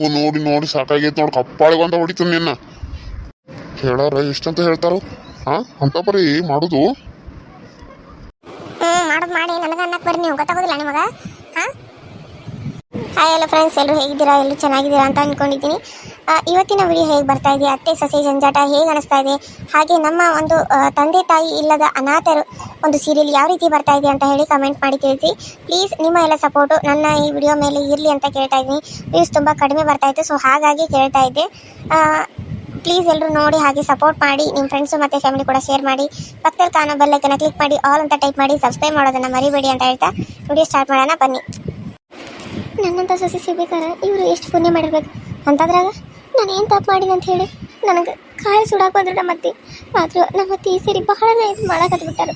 ಓ, ನೋಡಿ ನೋಡಿ, ಸಾಕಾಗೈತೆ ನೋಡಿ, ಕಪ್ಪಾಳಿಗೆ ಅಂತ ಹೊಡಿತೀನಿ ನಿನ್ನ. ಹೇಳಾರ, ಎಷ್ಟಂತ ಹೇಳ್ತಾರೋ? ಹಾ ಅಂತ ಬರೀ ಮಾಡುದು. ಹ್ಮ್, ಮಾಡೋದು ಮಾಡಿ, ನನಗೆ ಅನ್ನಕ್ಕೆ ಬರ್ರಿ, ನೀವು ಗೊತ್ತಾಗೋದಿಲ್ಲ ನಿಮಗೆ? ಹಾಯ್ ಎಲ್ಲ ಫ್ರೆಂಡ್ಸ್ ಎಲ್ಲರೂ ಹೇಗಿದ್ದೀರಾ? ಎಲ್ಲರೂ ಚೆನ್ನಾಗಿದ್ದೀರಾ ಅಂತ ಅಂದ್ಕೊಂಡಿದ್ದೀನಿ ಇವತ್ತಿನ ವಿಡಿಯೋ ಹೇಗೆ ಬರ್ತಾ ಇದೆ? ಅತ್ತೆ, ಸಸಿ, ಜಂಜಾಟ ಹೇಗೆ ಅನಿಸ್ತಾ ಇದೆ? ಹಾಗೆ ನಮ್ಮ ಒಂದು ತಂದೆ ತಾಯಿ ಇಲ್ಲದ ಅನಾಥರು ಒಂದು ಸೀರಿಯಲ್ ಯಾವ ರೀತಿ ಬರ್ತಾ ಇದೆ ಅಂತ ಹೇಳಿ ಕಮೆಂಟ್ ಮಾಡಿ ತಿಳಿಸಿ. ಪ್ಲೀಸ್ ನಿಮ್ಮ ಎಲ್ಲ ಸಪೋರ್ಟು ನನ್ನ ಈ ವಿಡಿಯೋ ಮೇಲೆ ಇರಲಿ ಅಂತ ಕೇಳ್ತಾ ಇದ್ದೀನಿ. ವ್ಯೂಸ್ ತುಂಬ ಕಡಿಮೆ ಬರ್ತಾ ಇತ್ತು ಸೊ ಹಾಗಾಗಿ ಕೇಳ್ತಾ ಇದ್ದೆ. ಪ್ಲೀಸ್ ಎಲ್ಲರೂ ನೋಡಿ ಹಾಗೆ ಸಪೋರ್ಟ್ ಮಾಡಿ ನಿಮ್ಮ ಫ್ರೆಂಡ್ಸು ಮತ್ತು ಫ್ಯಾಮಿಲಿ ಕೂಡ ಶೇರ್ ಮಾಡಿ. ಪಕ್ಕದಲ್ಲಿ ಕಾಣೋ ಬೆಲ್ಲೈಕನ್ನ ಕ್ಲಿಕ್ ಮಾಡಿ ಆಲ್ ಅಂತ ಟೈಪ್ ಮಾಡಿ ಸಬ್ಸ್ಕ್ರೈಬ್ ಮಾಡೋದನ್ನು ಮರಿಬೇಡಿ ಅಂತ ಹೇಳ್ತಾ. ವಿಡಿಯೋ ಸ್ಟಾರ್ಟ್ ಮಾಡೋಣ, ಬನ್ನಿ. ನನ್ನಂತ ಸೊಸೆ ಸಿಗ್ಬೇಕಾರೆ ಇವರು ಎಷ್ಟು ಪುಣ್ಯ ಮಾಡಿರ್ಬೇಕು? ಅಂತದ್ರಾಗ ನಾನು ಏನು ತಪ್ಪು ಮಾಡಿದೆ ಅಂತ ಹೇಳಿ ನನಗೆ ಕಾಯಿ ಸುಡಾಕ ಬಂದ್ರು ನಮ್ಮ ಅತ್ತಿ. ಆದರೂ ನಮ್ಮ ಅತ್ತಿ ಈ ಸರಿ ಬಹಳನೇ ಇದು ಮಾಡಕತ್ಬಿಟ್ಟಾರು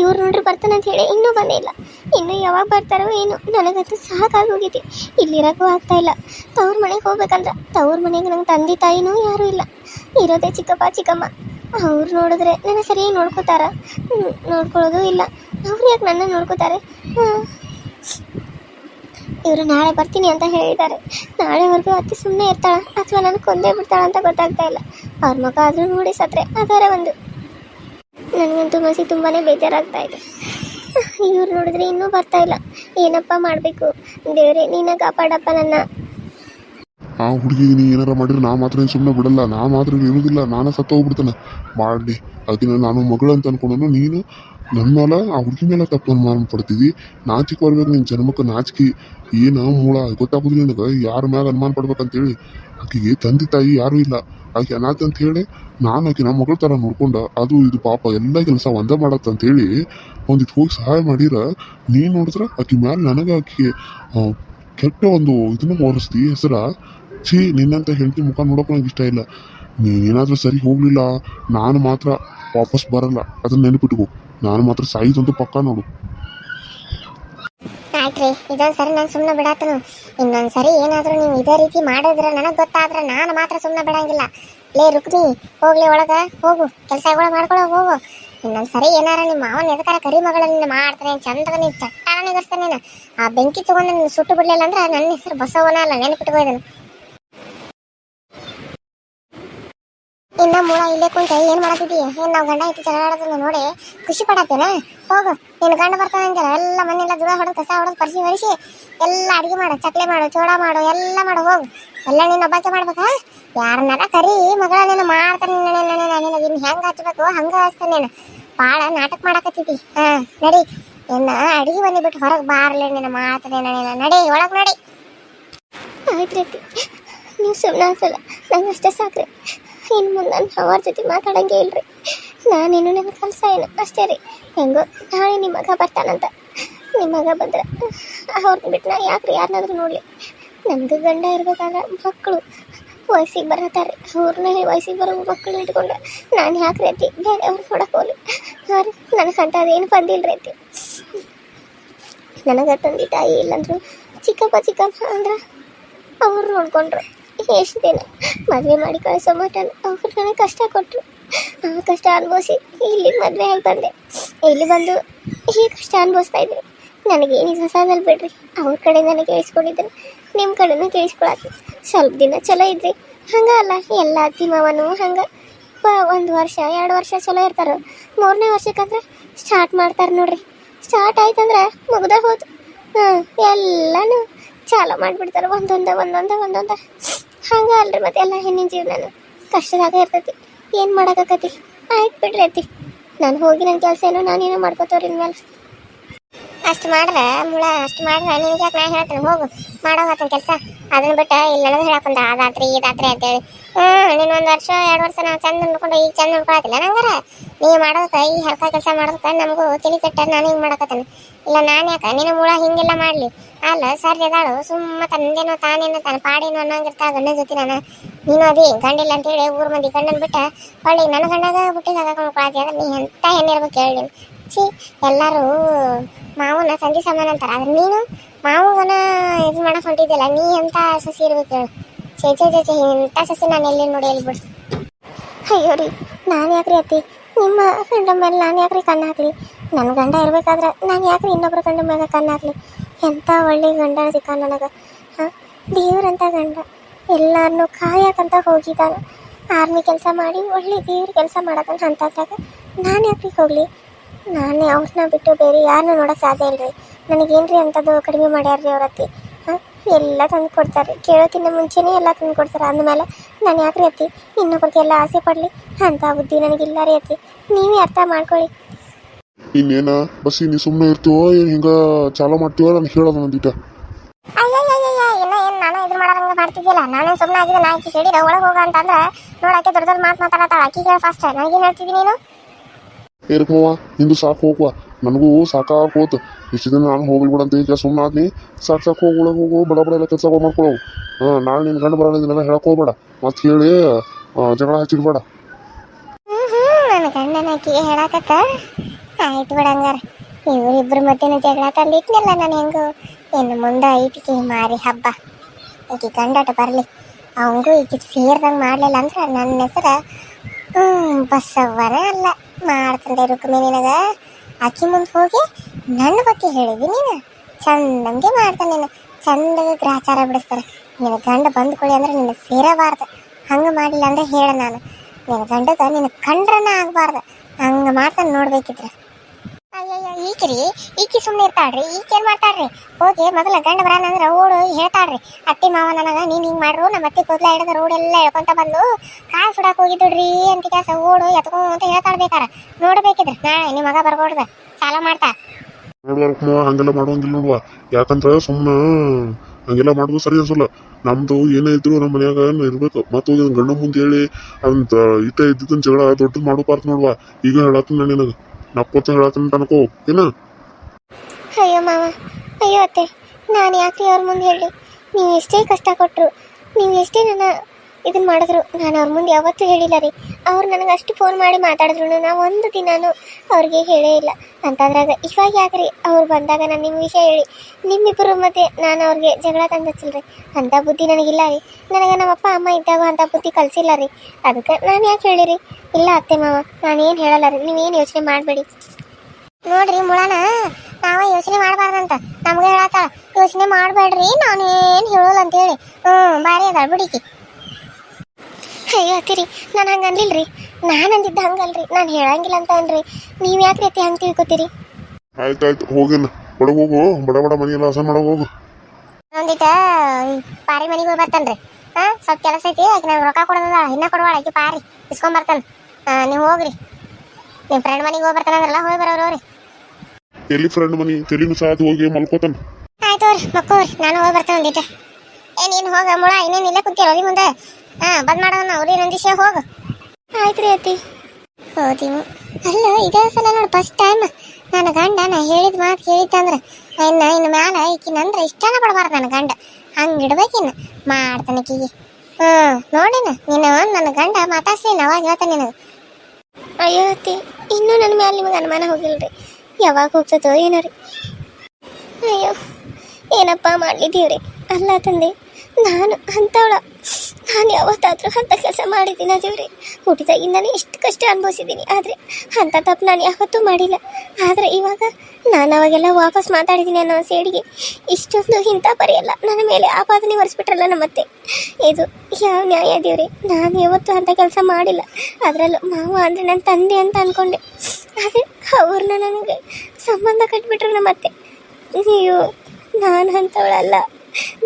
ಇವ್ರು ನೋಡ್ರಿ ಬರ್ತಾನೆ ಅಂತ ಹೇಳಿ ಇನ್ನೂ ಬಂದೇ ಇಲ್ಲ. ಇನ್ನೂ ಯಾವಾಗ ಬರ್ತಾರೋ ಏನು ನನಗಂತೂ ಸಾಕಾಗಿ ಹೋಗಿದ್ದೆ ಇಲ್ಲಿರೋಕ್ಕೂ ಆಗ್ತಾ ಇಲ್ಲ. ತವ್ರ ಮನೆಗೆ ಹೋಗ್ಬೇಕಂದ್ರೆ ತವ್ರ ಮನೆಗೆ ನಂಗೆ ತಂದೆ ತಾಯಿನೂ ಯಾರೂ ಇಲ್ಲ. ಇರೋದೇ ಚಿಕ್ಕಪ್ಪ, ಚಿಕ್ಕಮ್ಮ. ಅವ್ರು ನೋಡಿದ್ರೆ ನನ್ನ ಸರಿಯಾಗಿ ನೋಡ್ಕೋತಾರ. ನೋಡ್ಕೊಳ್ಳೋದು ಇಲ್ಲ. ಅವ್ರು ಯಾಕೆ ನನ್ನ ನೋಡ್ಕೋತಾರೆ? ಇವರು ನಾಳೆ ಬರ್ತೀನಿ ಅಂತ ಹೇಳಿದ್ದಾರೆ. ನಾಳೆವರೆಗೂ ಅತ್ತೆ ಸುಮ್ಮನೆ ಇರ್ತಾಳ? ಅಥವಾ ನನಗೆ ಕೊಂದೇ ಬಿಡ್ತಾಳ ಅಂತ ಗೊತ್ತಾಗ್ತಾ ಇಲ್ಲ. ಅವ್ರ ಮಗ ಆದರೂ ನೋಡಿ ಸತ್ರೆ ಅದರ ಒಂದು. ನನಗಂತೂ ಮಸಿ ತುಂಬಾ ಬೇಜಾರಾಗ್ತಾ ಇದೆ. ಇವ್ರು ನೋಡಿದ್ರೆ ಇನ್ನೂ ಬರ್ತಾ ಇಲ್ಲ. ಏನಪ್ಪ ಮಾಡಬೇಕು? ದೇವ್ರೆ, ನೀನ ಕಾಪಾಡಪ್ಪ ನನ್ನ. ಆ ಹುಡುಗಿ ನೀ ಏನಾರ ಮಾಡಿದ್ರೆ ನಾ ಮಾತ್ರ ಸುಮ್ಮನೆ ಬಿಡಲ್ಲ. ನಾ ಮಾತ್ರ ಇರುವುದಿಲ್ಲ ನಾನು ಸತ್ತ ಹೋಗ್ಬಿಡ್ತಾನೆ ಮಾಡಲಿ. ಅದನ್ನ ನಾನು ಮಗಳು ಅಂತ ಅನ್ಕೊಂಡು ನೀನು ನನ್ನ ಮೇಲೆ ಆ ಹುಡುಗಿ ಮೇಲೆ ತಪ್ಪು ಅನುಮಾನ ಪಡ್ತೀವಿ. ನಾಚಿಕೆ ಬರ್ಬೇಕು ನಿನ್ನ ಜನ್ಮಕ್ಕೆ ನಾಚಿಕೆ ಏನು ಮೂಳ? ಗೊತ್ತಾಗೋದಿಲ್ಲ ನಿನಗೆ? ಯಾರ ಮ್ಯಾಗ ಅನುಮಾನ ಪಡ್ಬೇಕಂತೇಳಿ. ಆಕೆಗೆ ತಂದೆ ತಾಯಿ ಯಾರೂ ಇಲ್ಲ. ಆಕೆ ಅನಾಥ ಅಂತ ಹೇಳಿ ನಾನು ಆಕೆ ನಮ್ಮ ಮಗಳ ಥರ ನೋಡ್ಕೊಂಡ, ಅದು ಇದು ಪಾಪ ಎಲ್ಲ ಕೆಲಸ ಒಂದೇ ಮಾಡತ್ತ ಅಂತೇಳಿ ಒಂದಿಟ್ಟು ಹೋಗಿ ಸಹಾಯ ಮಾಡಿರ, ನೀನು ನೋಡಿದ್ರೆ ಆಕೆ ಮ್ಯಾಲೆ ನನಗೆ ಆಕೆ ಕೆಟ್ಟ ಒಂದು ಇದನ್ನ ಓರಿಸ್ತಿ ಹೆಸರ, ಛೀ, ನಿನ್ನಂತ ಹೆಂಡತಿ ಮುಖ ನೋಡೋಕೆ ನಂಗೆ ಇಷ್ಟ ಇಲ್ಲ. ನೀನೇನಾದರೂ ಸರಿ ಹೋಗ್ಲಿಲ್ಲ, ನಾನು ಮಾತ್ರ ವಾಪಸ್ ಬರಲ್ಲ. ಅದನ್ನ ನೆನಪಿಟ್ಕೋ. ನಾನು ಮಾತ್ರ ಸಾಯಿದಂತೂ ಪಕ್ಕ ನೋಡು. ಆಯ್ತ್ರಿ, ಇದೊಂದು ಸರಿ ನಾನು ಸುಮ್ಮನೆ ಬಿಡಾತನು. ಇನ್ನೊಂದು ಸರಿ ಏನಾದರೂ ನೀವು ಇದೇ ರೀತಿ ಮಾಡಿದ್ರೆ ನನಗೆ ಗೊತ್ತಾದ್ರೆ ನಾನು ಮಾತ್ರ ಸುಮ್ಮನೆ ಬಿಡಂಗಿಲ್ಲ. ಲೇ ರುಕ್ನಿ ಹೋಗ್ಲಿ ಒಳಗ, ಹೋಗು, ಕೆಲಸಗಳು ಮಾಡ್ಕೊಳ್ಳೋ ಹೋಗು. ಇನ್ನೊಂದು ಸರಿ ಏನಾರ ನಿಮ್ಮ ಮಾವನ ಎದಕಾರ ಕರಿ ಮಗಳನ್ನ ಮಾಡ್ತಾನೆ ಚಂದಾಗ ನೀನು ಚಟ್ಟಾನ ಆ ಬೆಂಕಿ ತಗೊಂಡ್ ಸುಟ್ಟು ಬಿಡ್ಲಿಲ್ಲ ಅಂದ್ರೆ ನನ್ನ ಹೆಸರು ಬಸವನ ಅಲ್ಲ, ನೆನಪಿಟ್ಕೋ ಇನ್ನ ಮೂಳ ಇಲ್ಲೇ ಕುಂತ ಏನ್ ಮಾಡತ್ತಿದೀಯ ಏನ್ ನಾವ್ ಗಂಡ ಐತಿ ಜಗಳಾಡೋದನ್ನ ನೋಡಿ ಖುಷಿ ಪಡತ್ತೇನ ಹೋಗು, ನಿನ್ ಗಂಡ ಬರ್ತಾನಂಗಿಲ್ಲ ಎಲ್ಲ ಮನೆಯೆಲ್ಲ ದುಡ ಹೊಡೆದು ಕಸ ಹೊಡೆದು ಪರಿಸಿ ಹೊರಿಸಿ, ಎಲ್ಲ ಅಡಿಗೆ ಮಾಡು, ಚಕ್ಲೆ ಮಾಡು ಚೋಡ ಮಾಡು, ಎಲ್ಲ ಮಾಡು, ಹೋಗು. ಎಲ್ಲ ನೀನ್ ಒಬ್ಬಾಕೆ ಮಾಡ್ಬೇಕಾ? ಯಾರನ್ನಾರ ಕರಿ, ಮಗಳ ನೀನು ಮಾಡ್ತಾನೆ ನಿನಗೆ ಇನ್ ಹೆಂಗ್ ಹಚ್ಬೇಕು, ಹಂಗ ಹಚ್ತಾನೆ ನೀನು. ಭಾಳ ನಾಟಕ ಮಾಡಕತ್ತಿದ್ದಿ. ಹಾ, ನಡಿ. ಇನ್ನ ಅಡಿಗೆ ಮನೆ ಬಿಟ್ಟು ಹೊರಗೆ ಬಾರ್ಲಿ ನಿನ್ನ ಮಾಡ್ತಾನೆ ನಡಿ, ಒಳಗ್ ನಡಿ. ಆಯ್ತು ರೀತಿ ನೀವು ಸುಮ್ಮನೆ ಹಾಕಲ್ಲ, ನಂಗೆ ಅಷ್ಟೇ ಸಾಕ್ರಿ. ಇನ್ನು ಮುಂದೆ ನಾನು ಅವ್ರ ಜೊತೆ ಮಾತಾಡಂಗೆ ಇಲ್ರಿ. ನಾನೇನು ನನ್ನ ಕೆಲಸ ಏನು? ಅಷ್ಟೇ ರೀ. ಹೆಂಗೋ, ನಾಳೆ ನಿಮ್ಮ ಮಗ ಬರ್ತಾನಂತ. ನಿಮ್ಮ ಮಗ ಬಂದ್ರೆ ಅವ್ರನ್ನ ಬಿಟ್ಟು ನಾ ಯಾಕ್ರಿ ಯಾರನ್ನಾದ್ರೂ ನೋಡಲಿ? ನಮ್ಮದು ಗಂಡ ಇರ್ಬೇಕಾದ್ರೆ ಮಕ್ಕಳು ವಯಸ್ಸಿಗೆ ಬರತ್ತಾರೆ ಅವ್ರನ್ನ ವಯಸ್ಸಿಗೆ ಬರೋ ಮಕ್ಕಳು ಇಟ್ಕೊಂಡು ನಾನು ಯಾಕೆ ರೀತಿ? ಬೇರೆ ಅವ್ರು ನೋಡಕ್ಕೆ ಹೋಗ್ಲಿ. ಅವ್ರು ನನಗೆ ಅಂಥದ್ದೇನು ಬಂದಿಲ್ಲ ರೀತಿ. ನನಗೆ ತಂದೆ ತಾಯಿ ಇಲ್ಲಂದ್ರು ಚಿಕ್ಕಪ್ಪ ಚಿಕ್ಕಪ್ಪ ಅಂದ್ರೆ ಅವ್ರು ನೋಡ್ಕೊಂಡ್ರು. ಎಷ್ಟು ದಿನ ಮದುವೆ ಮಾಡಿ ಕಳಿಸೋ ಮಟನ್ ಅವ್ರು ಕಷ್ಟ ಕೊಟ್ಟರು ಆ ಕಷ್ಟ ಅನುಭವಿಸಿ ಇಲ್ಲಿ ಮದುವೆ ಆಗಿ ಬಂದೆ. ಇಲ್ಲಿ ಬಂದು ಈ ಕಷ್ಟ ಅನುಭವಿಸ್ತಾ ಇದ್ದೀನಿ. ನನಗೆ ಏನು ಹೊಸದಲ್ಲಿ ಬಿಡ್ರಿ. ಅವ್ರ ಕಡೆ ನನಗೆ ಕೇಳಿಸ್ಕೊಂಡಿದ್ರು ನಿಮ್ಮ ಕಡೆನೂ ಕೇಳಿಸ್ಕೊಳತ್ತೆ ಸ್ವಲ್ಪ ದಿನ ಚಲೋ ಇದ್ರಿ. ಹಂಗೆ ಅಲ್ಲ, ಎಲ್ಲ ತಿಮ್ಮವನು ಮಾವನು ಹಂಗೆ. ಒಂದು ವರ್ಷ, ಎರಡು ವರ್ಷ ಚಲೋ ಇರ್ತಾರೆ. ಮೂರನೇ ವರ್ಷಕ್ಕಂದ್ರೆ ಸ್ಟಾರ್ಟ್ ಮಾಡ್ತಾರೆ ನೋಡ್ರಿ. ಸ್ಟಾರ್ಟ್ ಆಯ್ತಂದ್ರೆ ಮುಗ್ದ ಹೋದು. ಹಾಂ ಎಲ್ಲನೂ ಚಾಲೋ ಮಾಡಿಬಿಡ್ತಾರೆ. ಒಂದೊಂದ ಒಂದೊಂದ ಒಂದೊಂದ. ಹಂಗ ಅಲ್ರಿ ಮತ್ತೆ ಎಲ್ಲ ಹೆಣ್ಣಿನ ಜೀವನನು. ಕಷ್ಟದಾಗ ಇರ್ತೈತಿ. ಏನು ಮಾಡೋಕ್ಕಾಕತಿ ಆಯ್ತು ಬಿಡ್ರಿ ಅತ್ತಿ. ನಾನು ಹೋಗಿ ನನ್ನ ಕೆಲಸ ಏನೋ ನಾನೇನೋ ಮಾಡ್ಕೋತವ್ರಿ ಇನ್ಮೇಲೆ. ಅಷ್ಟು ಮಾಡ್ರ, ಮುಳ ಅಷ್ಟು ಮಾಡ್ರ, ನಿನಗೆ ಯಾಕೆ ನಾ ಹೇಳ್ತೇನೆ? ಹೋಗು, ಮಾಡೋ ಕೆಲಸ. ಅದನ್ನ ಬಿಟ್ಟು ಇಲ್ಲಿ ನನಗೆ ಹೇಳಕೊಂಡ ಅದಾತ್ರಿ ಇದಾತ್ರಿ ಅಂತೇಳಿ. ಹ್ಞೂ ನೀನು ಒಂದು ವರ್ಷ, ಎರಡು ವರ್ಷ ನಾವು ಚಂದ ನೋಡ್ಕೊಂಡು ಈಗ ಚಂದ ನೋಡ್ಕೊಳತಿಲ್ಲ ನಂಗಾರ? ನೀ ಮಾಡೋದಕ್ಕೆ, ಈ ಹಲ್ಕ ಕೆಲಸ ಮಾಡೋದಕ್ಕೆ ನಮಗೂ ತಿಳಿ ಕೆಟ್ಟ, ನಾನು ಹಿಂಗೆ ಮಾಡಕತ್ತೇನೆ. ಇಲ್ಲ, ನಾನು ಯಾಕೆ? ನಿನ್ನ ಮುಳ ಹಿಂಗೆಲ್ಲ ಮಾಡಲಿ. ಅಲ್ಲ, ಸರ್ ಇದಾಳು ಸುಮ್ಮ ತಂದೇನೋ, ತಾನೇನೋ ತನ್ನ ಪಾಡೇನೋ ಅನ್ನೋಂಗಿರ್ತಾ ಗಂಡನ ಜೊತೆ ನಾನು. ನೀನು ಅದೇ, ಗಂಡಿಲ್ಲ ಅಂತೇಳಿ ಊರ್ ಮಂದಿ ಗಂಡನ ಬಿಟ್ಟ, ಹೊಳ್ಳಿ ನನ್ನ ಗಂಡಾಗ ಬಿಟ್ಟಿಗೆ ಹಾಕೊಂಡು ಕೊಳತಿ ಅಂದ್ರೆ ನೀ ಎಂತ ಹೆಣ್ಣಿರ್ಬೇಕು ಹೇಳಿ ಛೀ, ಎಲ್ಲರೂ ಮಾವನ ತಂದೆ ಸಮಾನ ಅಂತಾರ. ಆದ್ರೆ ನೀನು ಮಾವನ ಇದು ಮಾಡಕ್ ಹೊಂಟಿದ್ದಿಲ್ಲ ನೀ ಎಂತ ಸಸಿ ಇರ್ಬೇಕು ಹೇಳು. ಚೇ ಚೇ ಚೇ ಚೇ ಇಂಥ ಸಸಿ ನಾನು ಎಲ್ಲಿ ನೋಡಿ ಎಲ್ಲಿ ಬಿಡು ಅಯ್ಯೋ ರೀ, ನಾನು ಯಾಕ್ರಿ ಅತ್ತಿ? ನಿಮ್ಮ ಗಂಡ ಮೇಲೆ ನಾನು ಯಾಕ್ರಿ ಕಣ್ಣು ಹಾಕ್ಲಿ? ನನ್ನ ಗಂಡ ಇರ್ಬೇಕಾದ್ರೆ ನಾನು ಯಾಕ್ರಿ ಇನ್ನೊಬ್ರ ಗಂಡ ಮೇಲೆ ಕಣ್ಣು ಹಾಕ್ಲಿ? ಎಂಥ ಒಳ್ಳೆ ಗಂಡ ಸಿಕ್ಕ ನನಗೆ, ಹಾಂ? ದೇವ್ರಂತ ಗಂಡ. ಎಲ್ಲರನ್ನೂ ಕಾಯಕಂತ ಹೋಗಿದ್ದಾನೆ. ಆರ್ಮಿ ಕೆಲಸ ಮಾಡಿ, ಒಳ್ಳೆ ದೇವ್ರ ಕೆಲಸ ಮಾಡಕಂತ ಅಂತದ್ರಾಗ ನಾನು ಯಾಕ್ರಿಗೆ ಹೋಗಲಿ? ನಾನೇ ಅವ್ರನ್ನ ಬಿಟ್ಟು ಬೇರೆ ಯಾರು ನೋಡೋಕೆ ಸಾಧ್ಯ ಇಲ್ರಿ. ನನಗೇನ್ರಿ ಅಂಥದ್ದು ಕಡಿಮೆ ಮಾಡ್ಯಾರ್ರಿ ಅವ್ರ ಅತ್ತಿ? ಹಾಂ? ಎಲ್ಲ ತಂದು ಕೊಡ್ತಾರೆ. ಕೇಳೋಕ್ಕಿಂತ ಮುಂಚೆನೇ ಎಲ್ಲ ತಂದು ಕೊಡ್ತಾರೆ. ಅಂದಮೇಲೆ ನಾನು ಯಾಕ್ರಿ ಅತ್ತಿ? ಇನ್ನೊಬ್ರಿಗೆ ಎಲ್ಲ ಆಸೆ ಪಡಲಿ? ಅಂತ ಬುದ್ಧಿ ನನಗಿಲ್ಲ ರೀ ಅತ್ತಿ. ನೀವೇ ಅರ್ಥ ಮಾಡ್ಕೊಳ್ಳಿ. ಇನ್ನೇನ? ಬಸ್ ನೀ ಸುಮ್ಮನೆ ಇರ್ತೀವೋ? ಏನು ಹಿಂಗೆ ಚಾಲೋ ಮಾಡ್ತೀವೋ? ನಾನು ಹೇಳೋದು ಮಾಡೋದಂಗ ಮಾಡ್ತಿದ್ದಿಲ್ಲ ನಾನು ಸುಮ್ಮನೆ ಆಗಿದ್ದೆ ನಾ ಆಕಿ ಹೇಳಿದ ಒಳಗೆ ಹೋಗ ಅಂತಂದ್ರೆ ನೋಡಕ್ಕೆ ದೊಡ್ಡ ದೊಡ್ಡ ಮಾತು ಮಾತಾಡತ್ತಾಳ ಆಕಿ ಕೇಳ ಫಸ್ಟ್ ನನಗೇನು ಹೇಳ್ತಿದ್ದೀನಿ ನೀನು ಏರ್ಕಮ್ಮ ನಿಂದು ಸಾಕು ಹೋಗುವ ನನಗೂ ಸಾಕಾಗಿ ಹೋತು ಇಷ್ಟು ದಿನ ನಾನು ಹೋಗ್ಲಿ ಬಿಡಂತ ಈಗ ಸುಮ್ಮನೆ ಸಾಕು ಸಾಕು ಹೋಗಿ ಹೋಗು, ಬಡ ಬಡ ಎಲ್ಲ ಕೆಲಸ ಮಾಡ್ಕೊಳ್ಳವು ಹಾಂ, ನಾಳೆ ನಿನ್ನ ಗಂಡು ಬರೋಣ ಇದನ್ನೆಲ್ಲ ಹೇಳಕ್ ಹೋಗ್ಬೇಡ. ಮತ್ತೆ ಹೇಳಿ ಜಗಳ ಹಚ್ಚಿಡ್ಬೇಡ. ನನ್ನ ಗಂಡನ ಆಕಿಗೆ ಆಯ್ತು ಬಿಡ ಹಂಗಾರ. ಇವರಿಬ್ರು ಮಧ್ಯೆ ಜಗಳ ತಂದಿಟ್ನಲ್ಲ ನಾನು ಹೆಂಗು. ಇನ್ನು ಮುಂದೆ ಐತಿಕಿ ಮಾರಿ ಹಬ್ಬ. ಈಕೆ ಗಂಡಾಟ ಬರಲಿ. ಅವಂಗೂ ಈಕೆ ಸೇರ್ದಂಗೆ ಮಾಡಲಿಲ್ಲ ಅಂದ್ರೆ ನನ್ನ ಹೆಸರು ಬಸ್ಸವ್ವನೇ ಅಲ್ಲ. ಮಾಡ್ತಂದೆ ರುಕ್ಮಿ ನಿನಗ. ಆಕಿ ಮುಂದೆ ಹೋಗಿ ನನ್ನ ಬಗ್ಗೆ ಹೇಳಿದಿ ನೀನು? ಚಂದಂಗೆ ಮಾಡ್ತಾನೆ ನೀನು. ಚಂದಾಗ ಗ್ರಾಚಾರ ಬಿಡಿಸ್ತಾರೆ ನಿನ್ನ ಗಂಡ ಬಂದ್ಕೊಳ್ಳಿ ಅಂದ್ರೆ ನಿನ್ನ ಸೇರಬಾರ್ದು ಹಂಗೆ ಮಾಡಿಲ್ಲ ಅಂದ್ರೆ ಹೇಳ ನಾನು. ನಿನ್ನ ಗಂಡಗ ನಿನ್ನ ಕಂಡ್ರನ ಆಗಬಾರ್ದು. ಹಂಗೆ ಮಾಡ್ತಾನೆ ನೋಡ್ಬೇಕಿದ್ರೆ. ಈಕಿರಿ, ಈಕಿ ಸುಮ್ಮನೆ ಇರ್ತಾಳ್ರಿ ಈಕೇನ್ ಮಾಡ್ತಾಳ್ರಿ? ಹೋಗಿ ಮೊದಲ ಗಂಡ ಬರಾನ ಅಂದ್ರೆ ಓಡು ಹೇಳ್ತಾಳ್ರಿ. ಅತ್ತಿ ಮಾವ ನನಗ, ನೀನ್ ಹಿಂಗ್ ಮಾಡ್ರು, ನಮ್ಮ ಅತ್ತಿ ಕೂದಲ ಹಿಡಿದ ರೋಡ್ ಎಲ್ಲ ಹೇಳ್ಕೊಂತ ಬಂದು ಕಾಲ್ ಸುಡಾಕ್ ಹೋಗಿದ್ದುಡ್ರಿ, ಅಂತ ಕೆಲಸ ಓಡು ಎತ್ಕೊ ಅಂತ ಹೇಳ್ತಾಳ್ಬೇಕಾರ ನೋಡ್ಬೇಕಿದ್ರೆ, ನಾಳೆ ನಿಮ್ಮ ಮಗ ಬರ್ಬೋಡ್ದ ಸಾಲ ಮಾಡ್ತಾ. ಹಂಗೆಲ್ಲ ಮಾಡೋಂಗಿಲ್ಲ ನೋಡುವ. ಯಾಕಂದ್ರೆ ಸುಮ್ಮನೆ ಹಂಗೆಲ್ಲ ಮಾಡೋದು ಸರಿ ಅನ್ಸಲ್ಲ. ನಮ್ದು ಏನೇ ಇದ್ರು ನಮ್ಮ ಮನ್ಯಾಗ ಇರ್ಬೇಕು. ಮತ್ತೆ ಗಂಡ ಮುಂದೆ ಹೇಳಿ, ಅಂತ ಇಟ್ಟ ಇದ್ದಿದ್ದನ್ ಜಗಳ ದೊಡ್ಡದು ಮಾಡೋಪಾರ್ದು ನೋಡುವ. ಈಗ ಹೇಳತ್ತೀನಿ ನಿನಗೆ. ನಪ್ಪತ್ತು ಹೇಳತ್ತೀನಿ ತನಕೋ ಏನ ಅಯ್ಯೋ ಮಾವ, ಅಯ್ಯೋ ಅತ್ತೆ, ನಾನು ಯಾಕೆ ಅವ್ರ ಮುಂದೆ ಹೇಳಿ? ನೀವು ಎಷ್ಟೇ ಕಷ್ಟ ಕೊಟ್ಟರು ನೀವು ಎಷ್ಟೇ ನನ್ನ ಇದನ್ನ ಮಾಡಿದ್ರು. ನಾನು ಅವ್ರ ಮುಂದೆ ಯಾವತ್ತೂ ಹೇಳಿಲ್ಲ ರೀ. ಅವ್ರು ನನಗೆ ಅಷ್ಟು ಫೋನ್ ಮಾಡಿ ಮಾತಾಡಿದ್ರು ನಾ ಒಂದು ದಿನಾನು ಅವ್ರಿಗೆ ಹೇಳೇ ಇಲ್ಲ. ಅಂತಂದ್ರಾಗ ಇವಾಗ ಯಾಕ್ರಿ ಅವ್ರು ಬಂದಾಗ ನಾನು ನಿಮ್ಮ ವಿಷಯ ಹೇಳಿ. ನಿಮ್ಮಿಬ್ಬರು ಮತ್ತೆ ನಾನು ಅವ್ರಿಗೆ ಜಗಳ ತಂದಚ್ಚಿಲ್ರಿ. ಅಂಥ ಬುದ್ಧಿ ನನಗಿಲ್ಲ ರೀ. ನನಗೆ ನಮ್ಮ ಅಪ್ಪ ಅಮ್ಮ ಇದ್ದಾಗ ಅಂಥ ಬುದ್ಧಿ ಕಲಿಸಿಲ್ಲ ರೀ. ಅದಕ್ಕೆ ನಾನು ಯಾಕೆ ಹೇಳಿರಿ? ಇಲ್ಲ ಅತ್ತೆ ಮಾವ ನಾನೇನು ಹೇಳಲ್ಲ ರೀ. ನೀವೇನು ಯೋಚನೆ ಮಾಡಬೇಡಿ. ನೋಡ್ರಿ ಮುಳನ, ನಾವ ಯೋಚನೆ ಮಾಡಬಾರ್ದಂತ. ನಮ್ಗೆ ಹೇಳತ್ತಾಳ, ಯೋಚನೆ ಮಾಡಬೇಡ್ರಿ ನಾನು ಏನು ಹೇಳೋಲ್ಲ ಅಂತ ಹೇಳಿ ಹ್ಞೂ ಬಾರಿ ಅದಾಳ ಬಿಡಿಕಿ. ಅಯ್ಯೋ ಅತ್ತಿರಿ ನಾನು ಹಂಗೆ ಅನ್ಲಿಲ್ರಿ. ನಾನು ಅಂದಿದ್ದ ಹಂಗಲ್ರಿ ನಾನು ಹೇಳಂಗಿಲ್ಲ ಅಂತ ಅನ್ರಿ. ನೀವು ಯಾಕೆ ರೀತಿ ಹಂಗೆ ತಿಳ್ಕೊತೀರಿ? ಆಯ್ತಾಯ್ತು ಹೋಗಿನ. ಬಡ ಹೋಗು ಬಡ ಬಡ ಮನೆಯೆಲ್ಲ ಹಸ ಮಾಡೋ ಹೋಗು. ಒಂದಿಟ ಪಾರಿ ಮನೆಗೆ ಹೋಗಿ ಬರ್ತಾನ್ರಿ. ಹಾಂ ಸ್ವಲ್ಪ ಕೆಲಸ ಐತಿ ಆಕೆ ನಾನು ರೊಕ್ಕ ಕೊಡೋದ ಇನ್ನ ಕೊಡುವಾಳ ಆಕೆ ಪಾರಿ ಇಸ್ಕೊಂಡ್ ಬರ್ತಾನೆ. ನೀವು ಹೋಗ್ರಿ. ನಿಮ್ಮ ಫ್ರೆಂಡ್ ಮನೆಗೆ ಹೋಗಿ ಬರ್ತಾನಂದ್ರಲ್ಲ ಹೋಗಿ ಬರೋರು ಎಲ್ಲಿ ಫ್ರೆಂಡ್ ಮನಿ? ತೆಲಿನು ಸಾತ್ ಹೋಗಿ ಮಲ್ಕೋತಾನ. ಆಯ್ತು ಅವ್ರಿ ಮಕ್ಕೋರಿ ನಾನು ಹೋಗಿ ಬರ್ತೇನೆ ಒಂದಿಟ. ಏನೇನು ನೀನು ಹೋಗ ಮುಳ ಇನ್ನೇನು ಇಲ್ಲೇ ಕುಂತೀರ ಮುಂದೆ. ಹಾಂ, ಬಂದ್ ಮಾಡೋಣ ಅವ್ರಿ ನಂದಿಶ ಹೋಗು. ಆಯ್ತು ರೀ ಅತ್ತಿ. ಹೋದಿವು ಅಲ್ಲ, ಇದೇ ಸಲ ನೋಡಿ ಫಸ್ಟ್ ಟೈಮ್ ನನ್ನ ಗಂಡ, ನಾ ಹೇಳಿದ ಮಾತು ಕೇಳಿತ್ತಂದ್ರೆ ಇನ್ನ, ಇನ್ನು ಮ್ಯಾಲ ಈಕಿನಂದ್ರೆ ಇಷ್ಟನ ಪಡಬಾರ್ದು ನನ್ನ ಗಂಡ. ಹಂಗೆ ಇಡ್ಬೇಕಿನ್ನು ಮಾಡ್ತಾನೆ ಆಕಿಗೆ ಹ್ಞೂ ನೋಡಿನ ನಿನ್ನ ನನ್ನ ಗಂಡ ಮಾತಾಡ್ಸ್ಲಿ ಅವಾಗ ಹೇಳ್ತಾನೆ ನಿನಗೆ. ಅಯ್ಯೋ ಅತ್ತಿ, ಇನ್ನೂ ನನ್ನ ಮ್ಯಾಲೆ ನಿಮಗೆ ಅನುಮಾನ ಹೋಗಿಲ್ರಿ. ಯಾವಾಗ ಹೋಗ್ತದೋ ಏನೋ ರೀ. ಅಯ್ಯೋ, ಏನಪ್ಪ ಮಾಡಲಿ ದೇವ್ರೆ ಅಲ್ಲ ತಂದೆ ನಾನು ಅಂಥವಳ. ನಾನು ಯಾವತ್ತಾದರೂ ಅಂತ ಕೆಲಸ ಮಾಡಿದ್ದೀನ ದೇವ್ರಿ ಹುಟ್ಟಿದಾಗಿಂದನೇ ಎಷ್ಟು ಕಷ್ಟ ಅನುಭವಿಸಿದ್ದೀನಿ. ಆದರೆ ಅಂಥ ತಪ್ಪು ನಾನು ಯಾವತ್ತೂ ಮಾಡಿಲ್ಲ. ಆದರೆ ಇವಾಗ ನಾನು ಅವಾಗೆಲ್ಲ ವಾಪಸ್ ಮಾತಾಡಿದ್ದೀನಿ ಅನ್ನೋ ಸೇಡಿಗೆ ಇಷ್ಟೊಂದು ಇಂಥ ಪರಿಯಲ್ಲ ನನ್ನ ಮೇಲೆ ಆಪಾದನೆ ಹೊರಿಸ್ಬಿಟ್ರಲ್ಲ ನಮ್ಮತ್ತೆ. ಇದು ಯಾವ ನ್ಯಾಯ ದೇವ್ರಿ ನಾನು ಯಾವತ್ತೂ ಅಂಥ ಕೆಲಸ ಮಾಡಿಲ್ಲ. ಅದರಲ್ಲೂ ಮಾವ ಅಂದರೆ ನನ್ನ ತಂದೆ ಅಂತ ಅಂದ್ಕೊಂಡೆ ಆದರೆ ಅವ್ರನ್ನ ನನಗೆ ಸಂಬಂಧ ಕಟ್ಬಿಟ್ರು ನಮ್ಮತ್ತೆ. ಅಯ್ಯೋ, ನಾನು ಅಂಥವಳಲ್ಲ.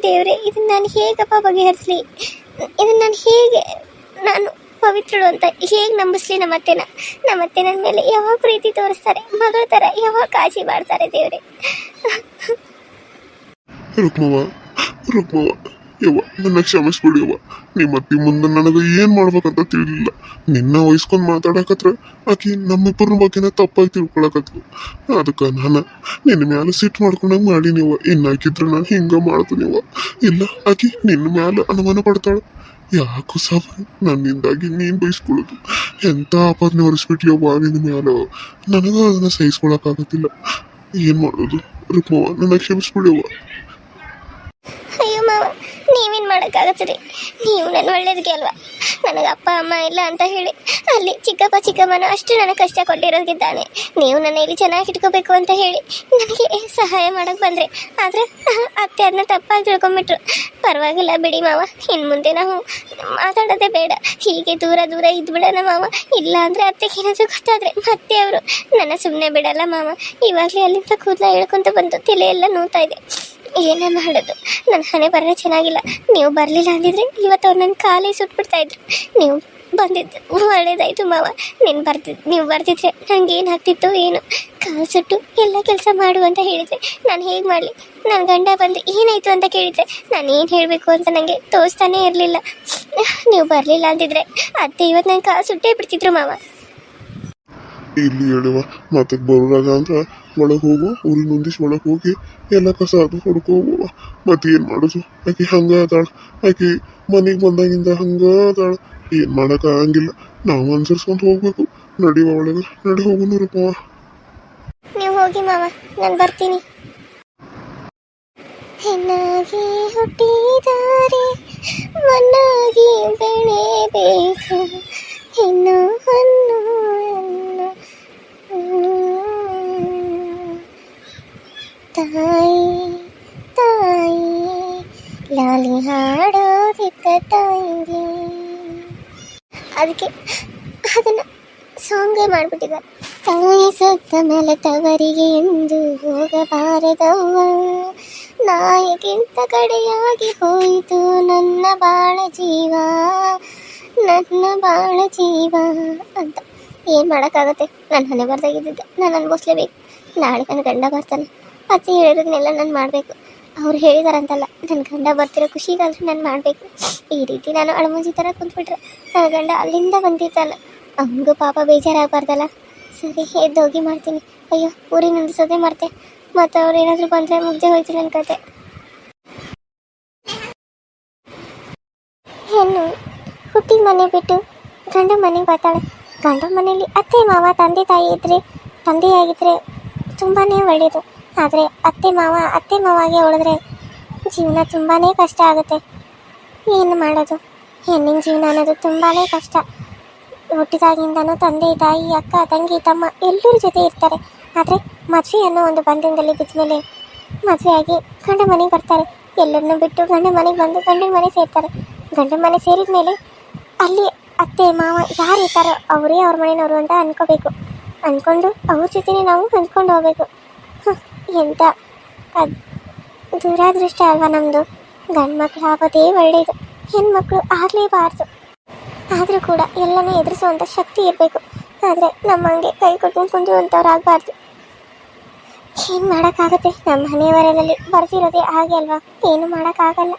ದೇವ್ರೆ ಇದನ್ನ ನಾನು ಹೇಗಪ್ಪ ಬಗೆಹರಿಸ್ಲಿ? ಇದನ್ನ ನಾನು ಹೇಗೆ ನಾನು ಪವಿತ್ರಳು ಅಂತ ಹೇಗೆ ನಂಬಿಸ್ಲಿ ನಮ್ಮ ಅತ್ತೆನ? ನಮ್ಮ ಅತ್ತೆ ನನ್ನ ಮೇಲೆ ಯಾವಾಗ ಪ್ರೀತಿ ತೋರಿಸ್ತಾರೆ? ಮಗಳ ಥರ ಯಾವಾಗ ಕಾಳಜಿ ಮಾಡ್ತಾರೆ ದೇವ್ರೆ? ರುಕ್ಮವ್ವ ರುಕ್ಮವ್ವ, ಯವ್ವ, ನನ್ನ ಕ್ಷಮಿಸ್ಬಿಡು ಯವ್ವ. ನಿಮ್ಮ ಅತ್ತಿ ಮುಂದೆ ನನಗೆ ಏನು ಮಾಡ್ಬೇಕಂತ ತಿಳಿಲಿಲ್ಲ. ನಿನ್ನ ವಹಿಸ್ಕೊಂಡು ಮಾತಾಡಕತ್ರ ಆಕಿ ನಮ್ಮಿಬ್ಬರ ಬಗ್ಗೆನೇ ತಪ್ಪಾಗಿ ತಿಳ್ಕೊಳಕತ್ಲು. ಅದಕ್ಕೆ ನಾನು ನಿನ್ನ ಮ್ಯಾಲೆ ಸಿಟ್ಟು ಮಾಡ್ಕೊಂಡಂಗೆ ಇನ್ನು ಇನ್ನಾಕಿದ್ರೆ ನಾನು ಹಿಂಗೆ ಮಾಡ್ತೀನಿವ ಇಲ್ಲ, ಆಕಿ ನಿನ್ನ ಮ್ಯಾಲೆ ಅನುಮಾನ ಪಡ್ತಾಳೆ. ಯಾಕೋ ಸಹ ನನ್ನಿಂದಾಗಿ ನೀನು ಬಯಸ್ಕೊಳ್ಳೋದು ಎಂಥ ಆಪಾದನೆ ಹೊರಿಸ್ಬಿಟ್ಯವ್ವ ನಿನ್ನ ಮ್ಯಾಲ. ನನಗೆ ಅದನ್ನ ಸಹಿಸ್ಕೊಳಕ್ಕಾಗತ್ತಿಲ್ಲ ಏನು ಮಾಡೋದು? ರುಕ್ಮವ್ವ ನನ್ನ ಕ್ಷಮಿಸ್ಬಿಡಿಯವ್ವ ಅಯ್ಯೋ ಮಾವ ನೀವೇನು ಮಾಡೋಕ್ಕಾಗತ್ತೆ ರೀ ನೀವು ನನ್ನ ಒಳ್ಳೇದಕ್ಕೆ ಅಲ್ವಾ? ನನಗೆ ಅಪ್ಪ, ಅಮ್ಮ ಇಲ್ಲ ಅಂತ ಹೇಳಿ. ಅಲ್ಲಿ ಚಿಕ್ಕಪ್ಪ, ಚಿಕ್ಕಮ್ಮನ ಅಷ್ಟು ನನಗೆ ಕಷ್ಟ ಕೊಟ್ಟಿರೋದಿದ್ದಾನೆ ನೀವು ನನ್ನ ಇಲ್ಲಿ ಚೆನ್ನಾಗಿ ಇಟ್ಕೋಬೇಕು ಅಂತ ಹೇಳಿ ನನಗೆ ಸಹಾಯ ಮಾಡೋಕ್ಕೆ ಬಂದರೆ. ಆದರೆ ಅತ್ತೆ ಅದನ್ನ ತಪ್ಪಾಗಿ ತಿಳ್ಕೊಂಬಿಟ್ರು ಪರವಾಗಿಲ್ಲ ಬಿಡಿ ಮಾವ ಇನ್ನು ಮುಂದೆ ನಾವು ಮಾತಾಡೋದೇ ಬೇಡ. ಹೀಗೆ ದೂರ ದೂರ ಇದ್ಬಿಡೋಣ ಮಾವ. ಇಲ್ಲ ಅಂದರೆ ಅತ್ತೆಗೆ ಗೊತ್ತಾದರೆ ಮತ್ತೆ ಅವರು. ನನ್ನ ಸುಮ್ಮನೆ ಬಿಡಲ್ಲ ಮಾವ. ಇವಾಗಲೇ ಅಲ್ಲಿಂದ ಕೂದಲ ಹೇಳ್ಕೊಂತ ಬಂದು ತಲೆ ಎಲ್ಲ ನೋತಾ ಇದೆ. ಏನೇ ಮಾಡೋದು ನನ್ನ ಹಣೆ ಬರನೇ ಚೆನ್ನಾಗಿಲ್ಲ. ನೀವು ಬರಲಿಲ್ಲ ಅಂದಿದ್ರೆ ಇವತ್ತು ಅವ್ರು ನನ್ನ ಕಾಲೇ ಸುಟ್ಬಿಡ್ತಾ ಇದ್ರು. ನೀವು ಬಂದಿದ್ದು ಒಳ್ಳೇದಾಯ್ತು ಮಾವ. ನೀನು ಬರ್ತಿದ್ ನೀವು ಬರ್ತಿದ್ರೆ ನನಗೆ ಏನು ಆಗ್ತಿತ್ತು ಏನು. ಕಾಲು ಸುಟ್ಟು ಎಲ್ಲ ಕೆಲಸ ಮಾಡು ಅಂತ ಹೇಳಿದರೆ ನಾನು ಹೇಗೆ ಮಾಡಲಿ? ನನ್ನ ಗಂಡ ಬಂದು ಏನಾಯಿತು ಅಂತ ಕೇಳಿದರೆ ನಾನು ಏನು ಹೇಳಬೇಕು ಅಂತ ನನಗೆ ತೋರಿಸ್ತಾನೇ ಇರಲಿಲ್ಲ. ನೀವು ಬರಲಿಲ್ಲ ಅಂತಿದ್ರೆ ಅತ್ತೆ ಇವತ್ತು ನನ್ನ ಕಾಲು ಸುಟ್ಟೇ ಬಿಡ್ತಿದ್ರು ಮಾವ. ಇಲ್ಲಿ ಹೇಳುವ ಮತ್ತೆ ಬರುವಾಗ ಅಂದ್ರೆ, ಒಳಗೆ ಹೋಗು ಊರಿನ ಮುಂದಿಸ್ ಒಳಗೆ ಹೋಗಿ, ಎಲ್ಲ ಕಸ ಅದು ಹೊಡ್ಕೊ ಮತ್ತೆ ಏನು ಮಾಡೋದು? ಆಕೆ ಹಂಗ ಅದಾಳ. ಆಕೆ ಮನೆಗೆ ಬಂದಾಗಿಂದ ಹಂಗ ಅದಾಳ. ಏನು ಮಾಡೋಕ್ಕಾಗಂಗಿಲ್ಲ ನಾವು ಅನ್ಸರ್ಸ್ಕೊಂತ ಹೋಗ್ಬೇಕು. ನಡಿವ ಒಳಗೆ. ನಡಿ ಹೋಗು ನೋಡಪ್ಪ ನೀವು ಹೋಗಿ ಮಾವ. ನಾನು ಬರ್ತೀನಿ. ಹೆಣ್ಣಾಗಿ ಹುಟ್ಟಿದಾರೆ. ಮಣ್ಣಾಗಿ ಬೆಳೆಬೇಕು ಸಾಂಗೇ ಮಾಡಿಬಿಟ್ಟಿದ್ದಾರೆ. ತಾಯಿ ಸತ್ತ ಮೇಲೆ ತವರಿಗೆ ಎಂದು ಹೋಗಬಾರದವ್ವ. ನಾಯಿಗಿಂತ ಕಡೆಯಾಗಿ ಹೋಯಿತು ನನ್ನ ಬಾಳ ಜೀವ, ನನ್ನ ಬಾಳ ಜೀವ ಅಂತ. ಏನು ಮಾಡೋಕ್ಕಾಗತ್ತೆ? ನನ್ನ ಹಣೆ ಬರ್ದಾಗಿದ್ದಿದ್ದೆ. ನಾನು ಅನ್ಭವಿಸ್ಲೇಬೇಕು. ನಾಳೆ ನನ್ನ ಗಂಡ ಬರ್ತಾನೆ. ಅತ್ತೆ ಹೇಳಿರೋದನ್ನೆಲ್ಲ ನಾನು ಮಾಡಬೇಕು. ಅವ್ರು ಹೇಳಿದಾರಂತಲ್ಲ ನನ್ನ ಗಂಡ ಬರ್ತಿರೋ ಖುಷಿಗಾದ್ರೆ ನಾನು ಮಾಡಬೇಕು. ಈ ರೀತಿ ನಾನು ಅಳಮುಂಜಿ ಥರ ಕುಂತ್ಬಿಟ್ರೆ ನನ್ನ ಗಂಡ ಅಲ್ಲಿಂದ ಬಂದಿದ್ದಾನೆ. ಅವನಿಗೂ ಪಾಪ ಬೇಜಾರಾಗಬಾರ್ದಲ್ಲ? ಸರಿ ಎದ್ದೋಗಿ ಮಾಡ್ತೀನಿ. ಅಯ್ಯೋ ಊರಿಗೆ ನಿಲ್ಲಿಸೋದೇ ಮಾಡ್ತೆ ಮತ್ತು ಅವ್ರು ಏನಾದರೂ ಬಂದರೆ ಮುಗ್ದೆ ಹೋಯ್ತು ನನ್ನ ಕತೆ ಹೆಣ್ಣು, ಹುಟ್ಟಿದ ಮನೆ ಬಿಟ್ಟು ಗಂಡ ಮನೆಗೆ ಬರ್ತಾಳೆ. ಗಂಡ ಮನೆಯಲ್ಲಿ ಅತ್ತೆ, ಮಾವ, ತಂದೆ, ತಾಯಿ ಇದ್ದರೆ ತಂದೆಯಾಗಿದ್ದರೆ ತುಂಬಾ ಒಳ್ಳೆಯದು ಆದರೆ ಅತ್ತೆ, ಮಾವ, ಅತ್ತೆ, ಮಾವಾಗೆ ಉಳಿದ್ರೆ ಜೀವನ ತುಂಬಾ ಕಷ್ಟ ಆಗುತ್ತೆ. ಏನು ಮಾಡೋದು? ಹೆಣ್ಣಿನ ಜೀವನ ಅನ್ನೋದು ತುಂಬಾ ಕಷ್ಟ. ಹುಟ್ಟಿದಾಗಿಂದನೂ ತಂದೆ, ತಾಯಿ, ಅಕ್ಕ, ತಂಗಿ, ತಮ್ಮ ಎಲ್ಲರ ಜೊತೆ ಇರ್ತಾರೆ. ಆದರೆ ಮದುವೆ ಅನ್ನೋ ಒಂದು ಬಂಧನದಲ್ಲಿ ಬಿದ್ದ ಮೇಲೆ ಮದುವೆಯಾಗಿ ಗಂಡ ಮನೆಗೆ ಬರ್ತಾರೆ. ಎಲ್ಲರನ್ನೂ ಬಿಟ್ಟು ಗಂಡ ಮನೆಗೆ ಬಂದು ಗಂಡನ ಮನೆ ಸೇರ್ತಾರೆ. ಗಂಡನ ಮನೆ ಸೇರಿದ ಮೇಲೆ ಅಲ್ಲಿ ಅತ್ತೆ, ಮಾವ ಯಾರು ಇರ್ತಾರೋ ಅವರೇ ಅವ್ರ ಮನೆಯವರು ಅಂತ ಅಂದ್ಕೋಬೇಕು ಅಂದ್ಕೊಂಡು ಅವ್ರ ಜೊತೆನೇ ನಾವು ಅಂದ್ಕೊಂಡು ಹೋಗ್ಬೇಕು. ಎಂಥ ಅದ್ ದುರಾದೃಷ್ಟ ಅಲ್ವಾ ನಮ್ಮದು ಗಂಡು ಮಕ್ಕಳು ಆಗೋದೇ ಒಳ್ಳೆಯದು ಹೆಣ್ಮಕ್ಳು ಆಗಲೇಬಾರ್ದು. ಆದರೂ ಕೂಡ ಎಲ್ಲನೂ ಎದುರಿಸುವಂಥ ಶಕ್ತಿ ಇರಬೇಕು. ಆದರೆ ನಮ್ಮ ಹಂಗೆ ಕೈ ಕೊಟ್ಕೊಂಡು ಕುಂದುವಂಥವ್ರು ಆಗಬಾರ್ದು ಏನು ಮಾಡೋಕ್ಕಾಗತ್ತೆ? ನಮ್ಮ ಮನೆಯವರಲ್ಲಿ ಬರ್ತಿರೋದೇ ಹಾಗೆ ಅಲ್ವಾ? ಏನು ಮಾಡೋಕ್ಕಾಗಲ್ಲ.